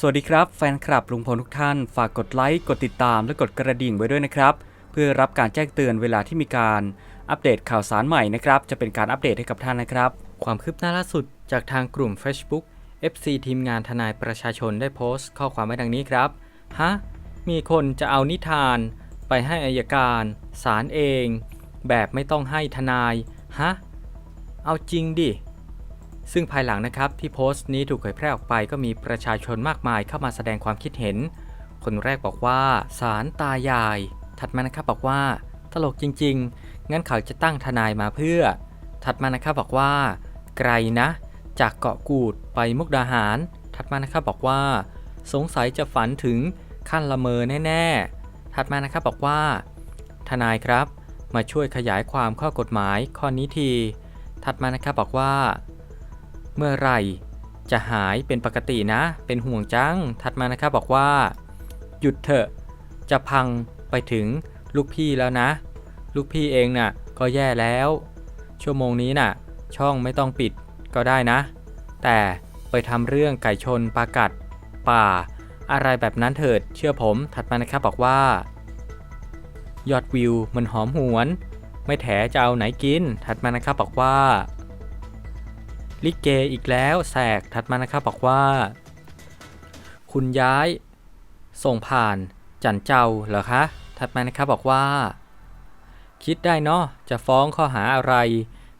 สวัสดีครับแฟนคลับลุงพลทุกท่าน ฝากกดไลค์ กดติดตามและกดกระดิ่งไว้ด้วยนะครับ เพื่อรับการแจ้งเตือนเวลาที่มีการอัปเดตข่าวสารใหม่นะครับ จะเป็นการอัปเดตให้กับท่านนะครับ ความคืบหน้าล่าสุดจากทางกลุ่ม Facebook FC ทีมงานทนายประชาชนได้โพสต์ ข้อความไว้ดังนี้ครับ ฮะ มีคนจะเอานิทาน ไปให้อายการศาลเอง แบบไม่ต้องให้ทนาย ฮะ เอาจริงดิ ซึ่งภายหลังนะครับที่โพสต์นี้ถูกเผยแพร่ออกไปก็มีประชาชนมากมายเข้ามาแสดงความคิดเห็น คนแรกบอกว่าสารตายาย ถัดมานะครับบอกว่า ตลกจริง ๆ งั้นเขาจะตั้งทนายมาเพื่อ ถัดมานะครับบอกว่า ไกลนะ จากเกาะกูดไปมุกดาหาร ถัดมานะครับบอกว่า สงสัยจะฝันถึงขั้นละเมอแน่ๆ ถัดมานะครับบอกว่า ทนายครับ มาช่วยขยายความข้อกฎหมายข้อนี้ที ถัดมานะครับบอกว่า เมื่อไหร่ จะหายเป็นปกตินะ เป็นห่วงจัง ถัดมานะครับบอกว่า หยุดเถอะ จะพังไปถึงลูกพี่แล้วนะ ลูกพี่เองน่ะ ก็แย่แล้ว ชั่วโมงนี้น่ะ ช่องไม่ต้องปิดก็ได้นะ แต่ไปทำเรื่องไก่ชนปลากัด ป่า อะไรแบบนั้นเถิด เชื่อผมถัดมานะครับบอกว่า ยอดวิวมันหอมหวน ไม่แถจะเอาไหนกิน ถัดมานะครับบอกว่า ลิเกอีกแล้วแสกถัดมานะครับบอกว่า คุณย้าย ส่งผ่านจันเจ้าเหรอคะถัดมานะครับบอกว่า คิดได้เนาะจะฟ้องข้อหาอะไร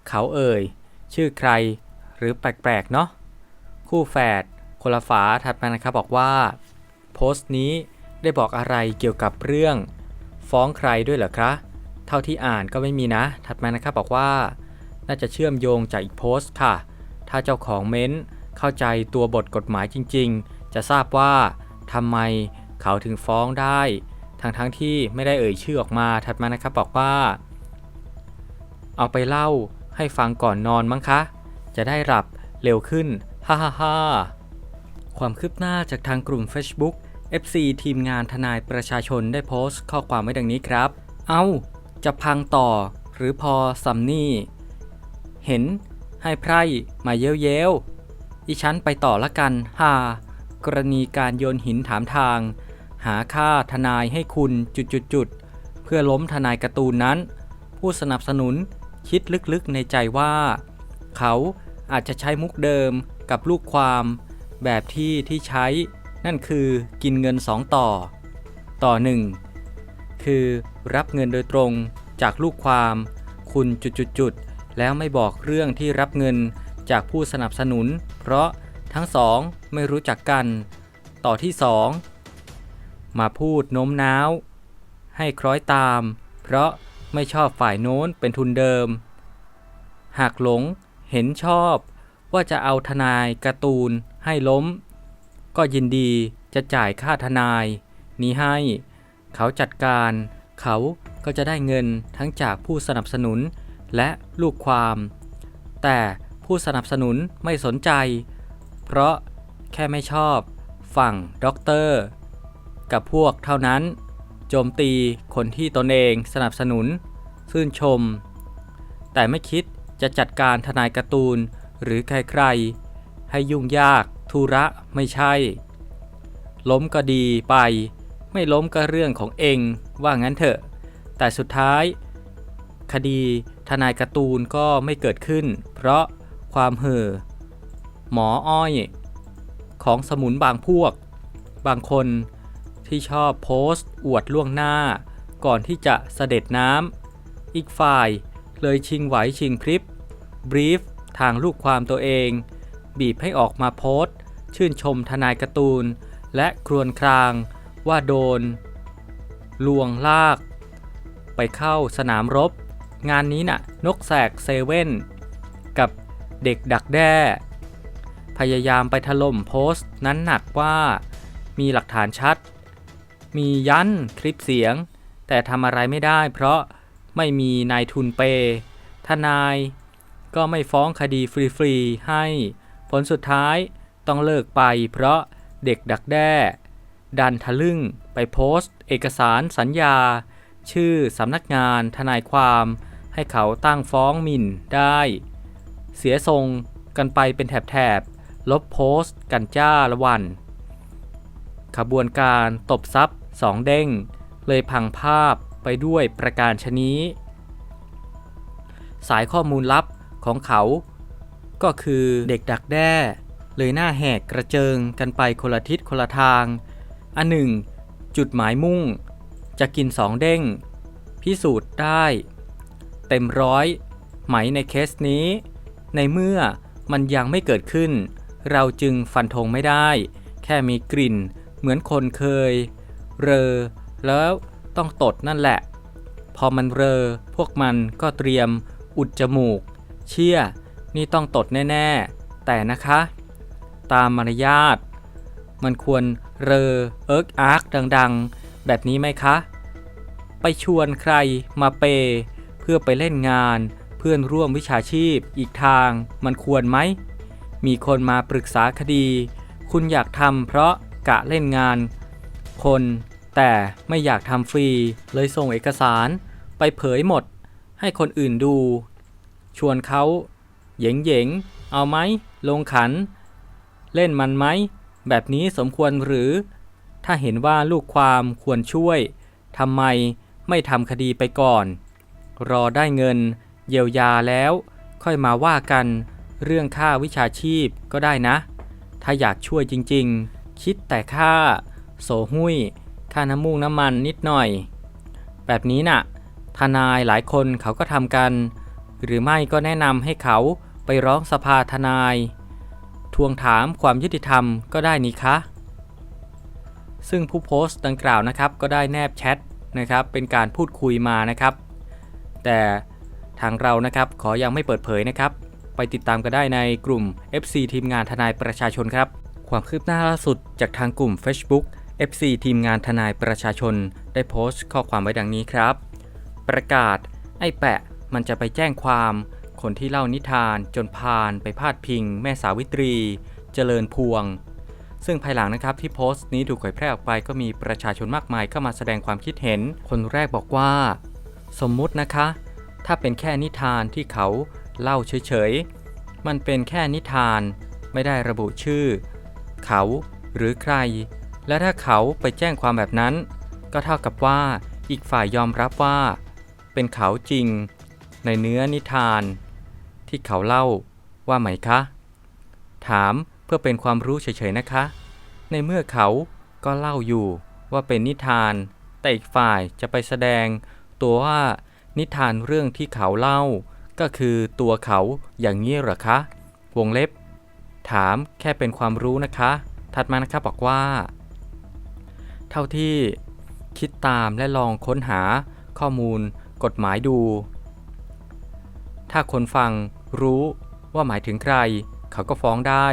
เขาเอ่ย ชื่อใคร หรือแปลกๆเนาะคู่แฝดคนละฝาถัดมานะครับบอกว่า โพสต์นี้ได้บอกอะไรเกี่ยวกับเรื่อง ฟ้องใครด้วยเหรอคะเท่าที่อ่านก็ไม่มีนะ ถัดมานะครับบอกว่า น่าจะเชื่อมโยงจากอีกโพสต์ค่ะ ถ้าเจ้าของเม้นต์เข้าใจตัวบทกฎหมายจริง ๆ จะทราบว่าทำไมเขาถึงฟ้องได้ ทั้งๆทที่ไม่ได้เอ่ยชื่อออกมาถัดมานะครับบอกว่า เอาไปเล่าให้ฟังก่อนนอนมั้งคะ จะได้หลับเร็วขึ้น ฮ่าฮ่าฮ่าความคืบหน้าจากทางกลุ่ม Facebook FC ทีมงานทนายประชาชนได้โพสต์ข้อความไว้ดังนี้ครับ เอาจะพังต่อหรือพอซัมนี่ เห็น ให้ไพร่มาเย้ยวเย้วอีฉันไปต่อละกันฮากรณีการโยนหินถามทาง หาค่าทนายให้คุณจุดๆๆ เพื่อล้มทนายการ์ตูนนั้น ผู้สนับสนุนคิดลึกๆในใจว่า เขาอาจจะใช้มุกเดิมกับลูกความ แบบที่ที่ใช้นั่นคือกินเงิน 2 ต่อ ต่อ 1 คือรับเงินโดยตรงจากลูกความ คุณจุดๆ แล้วไม่บอกเรื่องที่รับเงินจากผู้สนับสนุน เพราะทั้งสองไม่รู้จักกัน ต่อที่2มาพูดโน้มน้าว ให้คล้อยตาม เพราะไม่ชอบฝ่ายโน้นเป็นทุนเดิม หากหลงเห็นชอบว่าจะเอาทนายการ์ตูนให้ล้ม ก็ยินดีจะจ่ายค่าทนาย นี้ให้ เขาจัดการ เขาก็จะได้เงินทั้งจากผู้สนับสนุน และลูกความ แต่ผู้สนับสนุนไม่สนใจ เพราะแค่ไม่ชอบฝั่งด็อกเตอร์กับพวกเท่านั้น โจมตีคนที่ตนเองสนับสนุนชื่นชม แต่ไม่คิดจะจัดการทนายการ์ตูนหรือใครๆ ให้ยุ่งยากธุระไม่ใช่ ล้มก็ดีไป ไม่ล้มก็เรื่องของเองว่างั้นเถอะ แต่สุดท้าย คดี ทนายการ์ตูนก็ไม่เกิดขึ้น เพราะความเห่อหมออ้อย ของสมุนบางพวก บางคนที่ชอบโพสต์อวดล่วงหน้า ก่อนที่จะเสด็จน้ำอีกฝ่ายเลยชิงไหวชิงพริบบรีฟทางลูกความตัวเอง บีบให้ออกมาโพสต์ ชื่นชมทนายการ์ตูน และครวญครางว่าโดน ลวงลาก ไปเข้าสนามรบ งานนี้น่ะนกแสกเซเว่นกับเด็กดักแด้ พยายามไปถล่มโพสต์นั้นหนักว่ามีหลักฐานชัด มียันคลิปเสียง แต่ทำอะไรไม่ได้เพราะไม่มีนายทุนเปย์ทนายก็ไม่ฟ้องคดีฟรีๆให้ ผลสุดท้ายต้องเลิกไปเพราะเด็กดักแด้ ดันทะลึ่งไปโพสต์ เอกสารสัญญา ชื่อสำนักงานทนายความ ให้เขาตั้งฟ้องหมิ่นได้ เสียทรงกันไปเป็นแถบๆลบโพสต์กันจ้าละวัน ขบวนการตบทรัพย์สองเด้ง เลยพังภาพไปด้วยประการชนี้ สายข้อมูลลับของเขา ก็คือเด็กดักแด้ เลยหน้าแหกกระเจิงกันไปคนละทิศคนละทาง อันหนึ่ง จุดหมายมุ่ง จะกินสองเด้ง พิสูจน์ได้ เต็มร้อยไหมในเคสนี้ ในเมื่อมันยังไม่เกิดขึ้น เราจึงฟันธงไม่ได้ แค่มีกลิ่น เหมือนคนเคย เรอ แล้วต้องตดนั่นแหละ พอมันเรอ พวกมันก็เตรียม อุดจมูก เชี่ย นี่ต้องตดแน่ ๆ แต่นะคะ ตามมารยาท มันควรเรอ เอิร์กอาร์กดัง ๆ แบบนี้ไหมคะ ไปชวนใครมาเปย์ พื่อไปเล่นงาน เพื่อนร่วมวิชาชีพ อีกทาง มันควรไหม มีคนมาปรึกษาคดี คุณอยากทำเพราะกะเล่นงาน คน แต่ไม่อยากทำฟรี เลยส่งเอกสาร ไปเผยหมด ให้คนอื่นดู ชวนเขาเหยงเหยงเอาไหม ลงขัน เล่นมันไหม แบบนี้สมควรหรือ ถ้าเห็นว่าลูกความควรช่วยทำไมไม่ทำคดีไปก่อน รอได้เงิน เยียวยาแล้ว ค่อยมาว่ากันเรื่องค่าวิชาชีพก็ได้นะ ถ้าอยากช่วยจริงๆ คิดแต่ค่า โสหุ้ย ค่าน้ำมูกน้ำมันนิดหน่อย แบบนี้น่ะ ทนายหลายคนเขาก็ทำกัน หรือไม่ก็แนะนำให้เขาไปร้องสภาทนาย ทวงถามความยุติธรรมก็ได้นี่คะซึ่งผู้โพสต์ดังกล่าวนะครับก็ได้แนบแชทนะครับเป็นการพูดคุยมานะครับ แต่ทางเรานะครับขอยังไม่เปิดเผยนะครับ ไปติดตามกันได้ในกลุ่ม FC ทีมงานทนายประชาชนครับ ความคืบหน้าล่าสุดจากทางกลุ่ม Facebook FC ทีมงานทนายประชาชน ได้โพสต์ข้อความไว้ดังนี้ครับ ประกาศ ไอ้แปะมันจะไปแจ้งความ คนที่เล่านิทานจนพานไปพาดพิง แม่สาวิตรี เจริญพวง ซึ่งภายหลังนะครับที่โพสต์นี้ถูกเผยแพร่ออกไปก็มีประชาชนมากมายเข้ามาแสดงความคิดเห็น คนแรกบอกว่า สมมุตินะคะ ถ้าเป็นแค่นิทานที่เขาเล่าเฉยๆ มันเป็นแค่นิทานไม่ได้ระบุชื่อ เขาหรือใคร และถ้าเขาไปแจ้งความแบบนั้น ก็เท่ากับว่าอีกฝ่ายยอมรับว่า เป็นเขาจริง ในเนื้อนิทาน ที่เขาเล่าว่าไหมคะ ถามเพื่อเป็นความรู้เฉยๆนะคะ ในเมื่อเขาก็เล่าอยู่ว่าเป็นนิทาน แต่อีกฝ่ายจะไปแสดง ตัวว่า นิทานเรื่องที่เขาเล่า ก็คือตัวเขาอย่างนี้หรอคะ วงเล็บ ถามแค่เป็นความรู้นะคะ ถัดมานะครับบอกว่า เท่าที่คิดตามและลองค้นหาข้อมูลกฎหมายดู ถ้าคนฟังรู้ว่าหมายถึงใคร เขาก็ฟ้องได้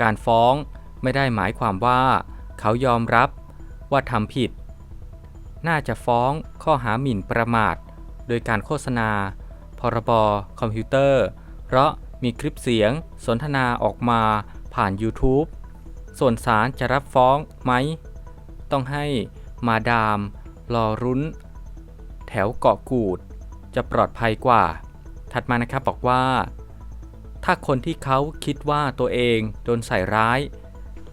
การฟ้องไม่ได้หมายความว่า เขายอมรับว่าทำผิด น่าจะฟ้องข้อหาหมิ่นประมาท โดยการโฆษณา พรบคอมพิวเตอร์ เพราะมีคลิปเสียงสนทนาออกมาผ่าน YouTube ส่วนศาลจะรับฟ้องไหม ต้องให้มาดามรอรุ้น แถวเกาะกูด จะปลอดภัยกว่า ถัดมานะครับบอกว่า ถ้าคนที่เขาคิดว่าตัวเองโดนใส่ร้าย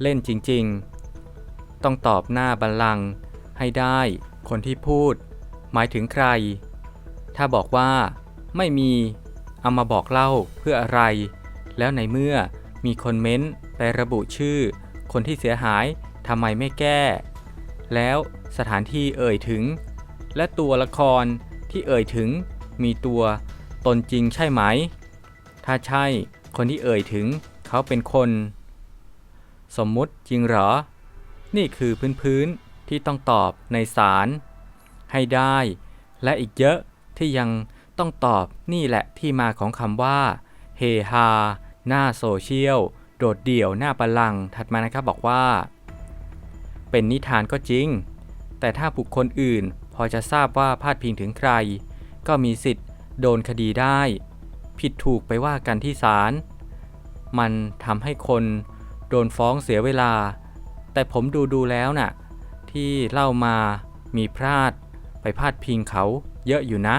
เล่นจริงๆ ต้องตอบหน้าบัลลังก์ให้ได้ คนที่พูด หมายถึงใคร ถ้าบอกว่า ไม่มี เอามาบอกเล่าเพื่ออะไร แล้วในเมื่อมีคนเม้นต์ไประบุชื่อ คนที่เสียหายทำไมไม่แก้ แล้วสถานที่เอ่ยถึง และตัวละครที่เอ่ยถึง มีตัวตนจริงใช่ไหม ถ้าใช่คนที่เอ่ยถึงเขาเป็นคน สมมุติจริงเหรอ นี่คือพื้นๆ ที่ต้องตอบในศาลให้ได้ และอีกเยอะที่ยังต้องตอบนี่แหละที่มาของคำว่า เฮฮา หน้าโซเชียล โดดเดี่ยวหน้าบัลลังถัดมานะครับบอกว่า เป็นนิทานก็จริง แต่ถ้าบุคคลอื่นพอจะทราบว่าพาดพิงถึงใคร ก็มีสิทธิ์โดนคดีได้ ผิดถูกไปว่ากันที่ศาลมันทำให้คน โดนฟ้องเสียเวลา แต่ผมดูดูแล้วน่ะ ที่เล่ามามีพลาด ไปพาดพิงเขาเยอะอยู่นะ